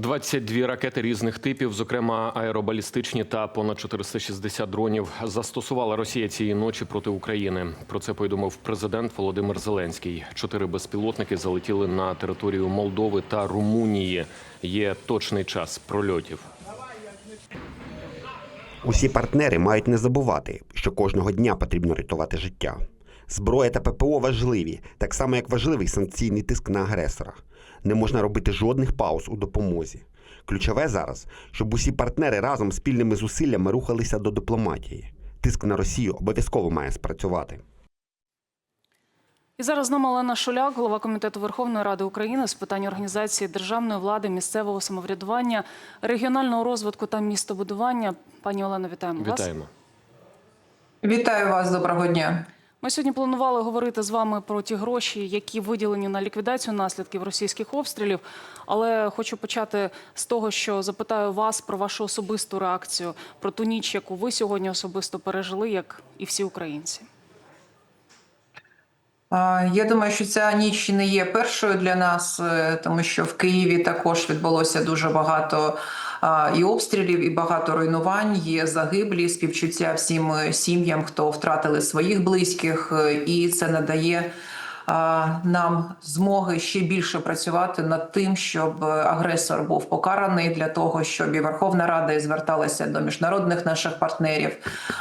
22 ракети різних типів, зокрема аеробалістичні та понад 460 дронів, застосувала Росія цієї ночі проти України. Про це повідомив президент Володимир Зеленський. Чотири безпілотники залетіли на територію Молдови та Румунії. Є точний час прольотів. Усі партнери мають не забувати, що кожного дня потрібно рятувати життя. Зброя та ППО важливі, так само як важливий санкційний тиск на агресора. Не можна робити жодних пауз у допомозі. Ключове зараз, щоб усі партнери разом спільними зусиллями рухалися до дипломатії. Тиск на Росію обов'язково має спрацювати. І зараз з нами Олена Шуляк, голова комітету Верховної Ради України з питань організації державної влади, місцевого самоврядування, регіонального розвитку та містобудування. Пані Олено, вітаємо вас. Вітаємо. Вітаю вас, доброго дня. Ми сьогодні планували говорити з вами про ті гроші, які виділені на ліквідацію наслідків російських обстрілів. Але хочу почати з того, що запитаю вас про вашу особисту реакцію, про ту ніч, яку ви сьогодні особисто пережили, як і всі українці. Я думаю, що ця ніч не є першою для нас, е, тому що в Києві також відбулося дуже багато і обстрілів, і багато руйнувань. Є загиблі, співчуття всім е, сім'ям, хто втратили своїх близьких, е, і це надає. Нам змоги ще більше працювати над тим, щоб е, агресор був покараний для того, щоб і Верховна Рада зверталася до міжнародних наших партнерів,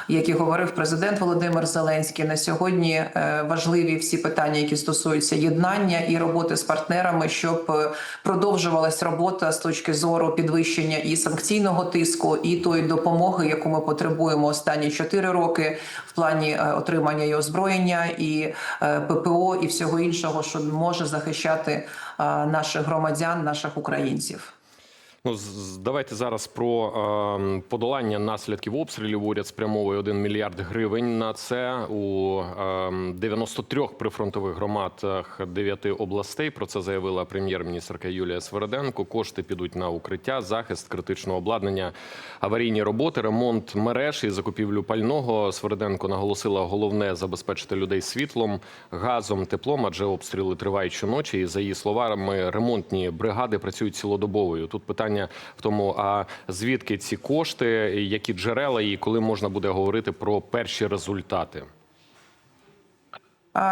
як і говорив президент Володимир Зеленський. На сьогодні е, важливі всі питання, які стосуються єднання і роботи з партнерами, щоб е, продовжувалась робота з точки зору підвищення і санкційного тиску, і тої допомоги, яку ми потребуємо останні 4 роки в плані отримання і озброєння, і ППО, і всього іншого, що може захищати е, наших громадян, наших українців. Ну, давайте зараз про е, подолання наслідків обстрілів. Уряд спрямовує 1 мільярд гривень на це у е, 93 прифронтових громадах 9 областей. Про це заявила прем'єр-міністрка Юлія Свереденко. Кошти підуть на укриття, захист критичного обладнання, аварійні роботи, ремонт мереж і закупівлю пального. Свереденко наголосила, головне забезпечити людей світлом, газом, теплом, адже обстріли тривають щоночі. І за її словами, ремонтні бригади працюють цілодобовою. Тут питання в тому: а звідки ці кошти, які джерела, і коли можна буде говорити про перші результати?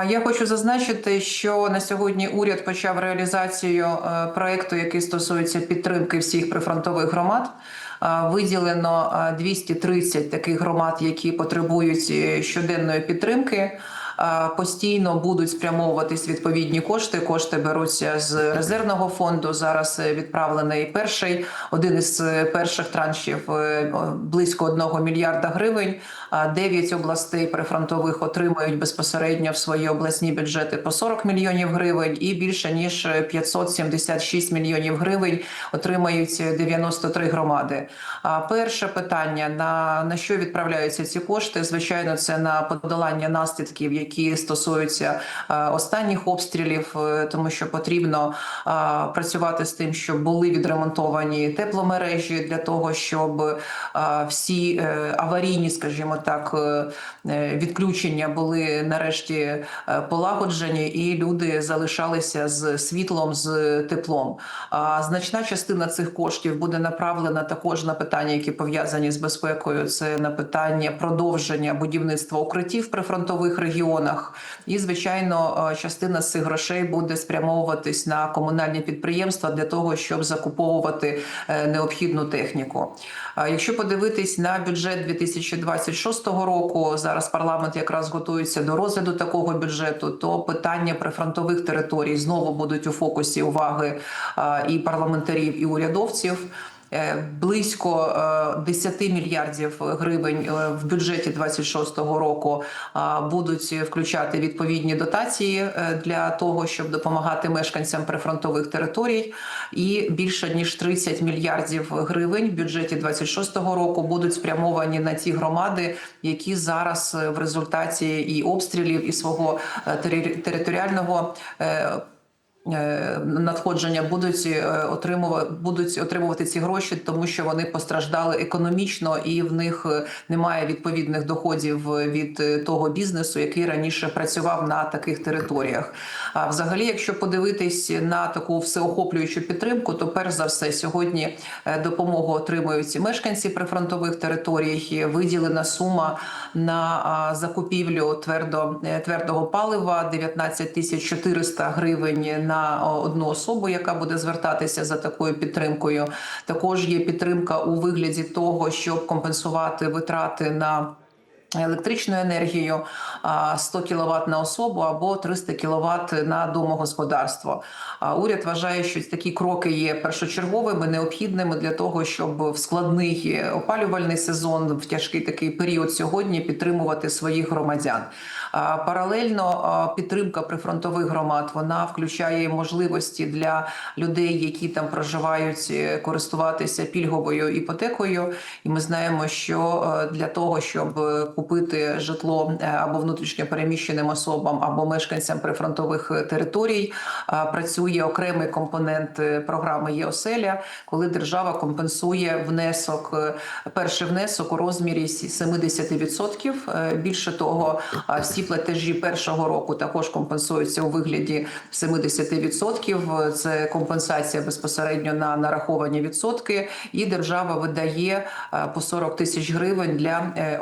Я хочу зазначити, що на сьогодні уряд почав реалізацію е, проекту, який стосується підтримки всіх прифронтових громад. Виділено а, 230 таких громад, які потребують е, щоденної підтримки. Постійно будуть спрямовуватись відповідні кошти. Кошти беруться з резервного фонду. Зараз е, відправлений перший один із е, перших траншів е, близько 1 мільярда гривень. 9 областей прифронтових отримають безпосередньо в свої обласні бюджети по 40 мільйонів гривень, і більше ніж 576 мільйонів гривень отримають 93 громади. А перше питання на, на що відправляються ці кошти? Звичайно, це на подолання наслідків, які стосуються е, останніх обстрілів, е, тому що потрібно е, працювати з тим, щоб були відремонтовані тепломережі для того, щоб всі аварійні, скажімо так, відключення були нарешті полагоджені, і люди залишалися з світлом, з теплом. А значна частина цих коштів буде направлена також на питання, які пов'язані з безпекою. Це на питання продовження будівництва укриттів прифронтових регіонах. І звичайно, е, частина цих грошей буде спрямовуватись на комунальні підприємства для того, щоб закуповувати е, необхідну техніку. Якщо подивитись на бюджет 2026 року, зараз парламент якраз готується до розгляду такого бюджету, то питання прифронтових територій знову будуть у фокусі уваги і парламентарів, і урядовців. Е, Близько е, 10 мільярдів гривень е, в бюджеті 26-го року будуть включати відповідні дотації е, для того, щоб допомагати мешканцям прифронтових територій. І більше ніж 30 мільярдів гривень в бюджеті 26-го року будуть спрямовані на ті громади, які зараз е, в результаті і обстрілів, і свого е, територіального. Е, надходження будуть е, отримувати будуть отримувати ці гроші, тому що вони постраждали економічно і в них е, немає відповідних доходів від того бізнесу, який раніше працював на таких територіях. А взагалі, якщо подивитись на таку всеохоплюючу підтримку, то перш за все сьогодні допомогу отримують і мешканці прифронтових територій. Виділена сума на закупівлю твердо твердого палива 19 тисяч 400 гривень на о, одну особу, яка буде звертатися за такою підтримкою. Також є підтримка у вигляді того, щоб компенсувати витрати на електричну енергію 100 кВт на особу або 300 кВт на домогосподарство. Уряд вважає, що такі кроки є першочерговими, необхідними для того, щоб в складний опалювальний сезон, в тяжкий такий період сьогодні підтримувати своїх громадян. Паралельно підтримка прифронтових громад вона включає можливості для людей, які там проживають, е, користуватися пільговою іпотекою. І ми знаємо, що е, для того, щоб е, купити житло е, або внутрішньо переміщеним особам, або мешканцям прифронтових е, територій, а, працює окремий компонент е, програми ЄОСЕЛЯ, коли держава компенсує внесок, е, перший внесок у розмірі сі- 70%. Е, Більше того, всі платежі першого року також компенсуються у вигляді 70%. Це компенсація безпосередньо на нараховані відсотки, і держава видає е, по 40 тисяч гривень для е,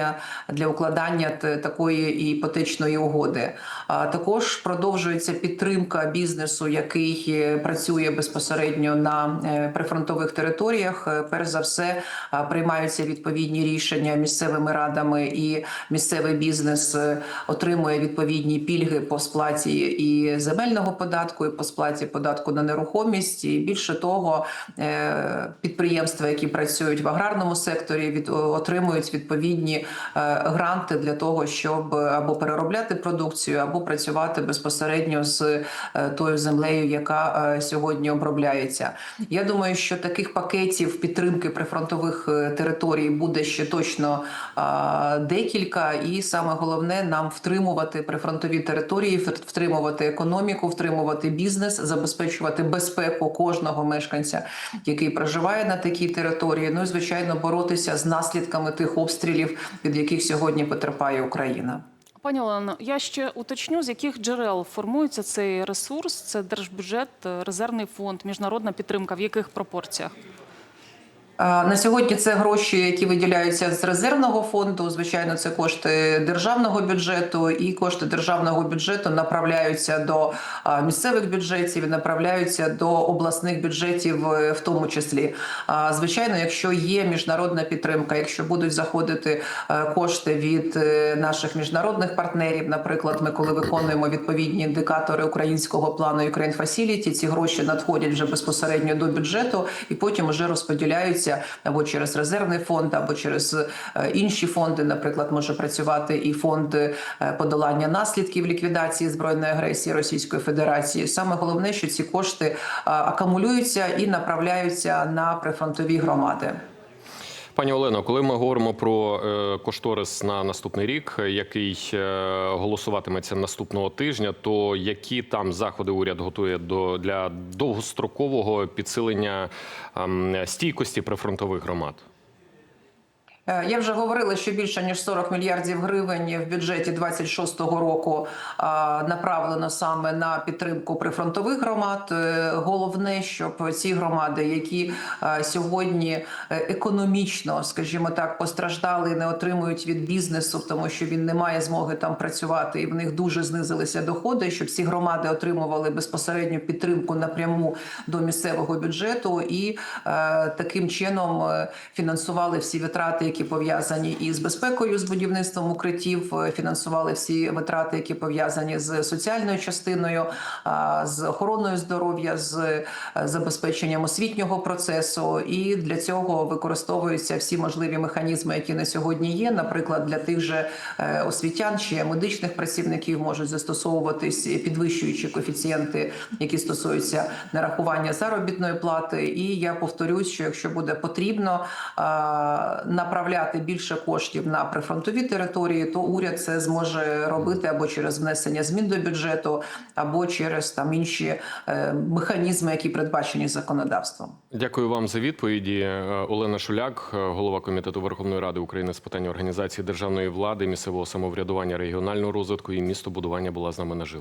оформлення для укладання такої іпотечної угоди. Також продовжується підтримка бізнесу, який е, працює безпосередньо на е, прифронтових територіях. Е, Перш за все приймаються відповідні рішення місцевими радами, і місцевий бізнес отримує відповідні пільги по сплаті і земельного податку, і по сплаті податку на нерухомість. І більше того, підприємства, які працюють в аграрному секторі, від отримують відповідні гранти для того, щоб або переробляти продукцію, або працювати безпосередньо з е, тою землею, яка е, сьогодні обробляється. Я думаю, що таких пакетів підтримки прифронтових е, територій буде ще точно декілька, і саме головне нам втримувати прифронтові території, вт- втримувати економіку, втримувати бізнес, забезпечувати безпеку кожного мешканця, який проживає на такій території. Ну і звичайно боротися з наслідками тих обстрілів, від яких сьогодні потерпає Україна. Пані Олено, я ще уточню, з яких джерел формується цей ресурс. Це держбюджет, резервний фонд, міжнародна підтримка. В яких пропорціях? На сьогодні це гроші, які виділяються з резервного фонду. Звичайно, це кошти державного бюджету, і кошти державного бюджету направляються до місцевих бюджетів, направляються до обласних бюджетів, е, в тому числі. Звичайно, якщо є міжнародна підтримка, якщо будуть заходити е, кошти від е, наших міжнародних партнерів, наприклад, ми коли виконуємо відповідні індикатори українського плану Ukraine Facility, ці гроші надходять вже безпосередньо до бюджету і потім вже розподіляються або через резервний фонд, або через е, інші фонди. Наприклад, може працювати і фонд е, подолання наслідків ліквідації збройної агресії Російської Федерації. Саме головне, що ці кошти е, акумулюються і направляються на прифронтові громади. Пані Олено, коли ми говоримо про е, кошторис на наступний рік, який е, голосуватиметься наступного тижня, то які там заходи уряд готує до для довгострокового підсилення стійкості прифронтових громад? Е, Я вже говорила, що більше ніж 40 мільярдів гривень в бюджеті 26-го року направлено саме на підтримку прифронтових громад. Е, Головне, щоб ці громади, які сьогодні е, економічно, скажімо так, постраждали, не отримують від бізнесу, тому що він не має змоги там працювати, і в них дуже знизилися доходи. Щоб ці громади отримували безпосередню підтримку напряму до місцевого бюджету і е, таким чином е, фінансували всі витрати, які пов'язані із безпекою, з будівництвом укриттів, е, фінансували всі витрати, які пов'язані з соціальною частиною, з охороною здоров'я, з е, забезпеченням освітнього процесу. І для цього використовуються всі можливі механізми, які на сьогодні є. Наприклад, для тих же е, освітян чи медичних працівників можуть застосовуватись підвищуючі коефіцієнти, які стосуються нарахування заробітної плати. І я повторюсь, що якщо буде потрібно, направляти направляти більше коштів на прифронтові території, то уряд це зможе робити або через внесення змін до бюджету, або через там інші е, механізми, які передбачені законодавством. Дякую вам за відповіді. Е, Олена Шуляк, е, голова комітету Верховної Ради України з питань організації державної влади, місцевого самоврядування, регіонального розвитку і містобудування, була з нами наживо.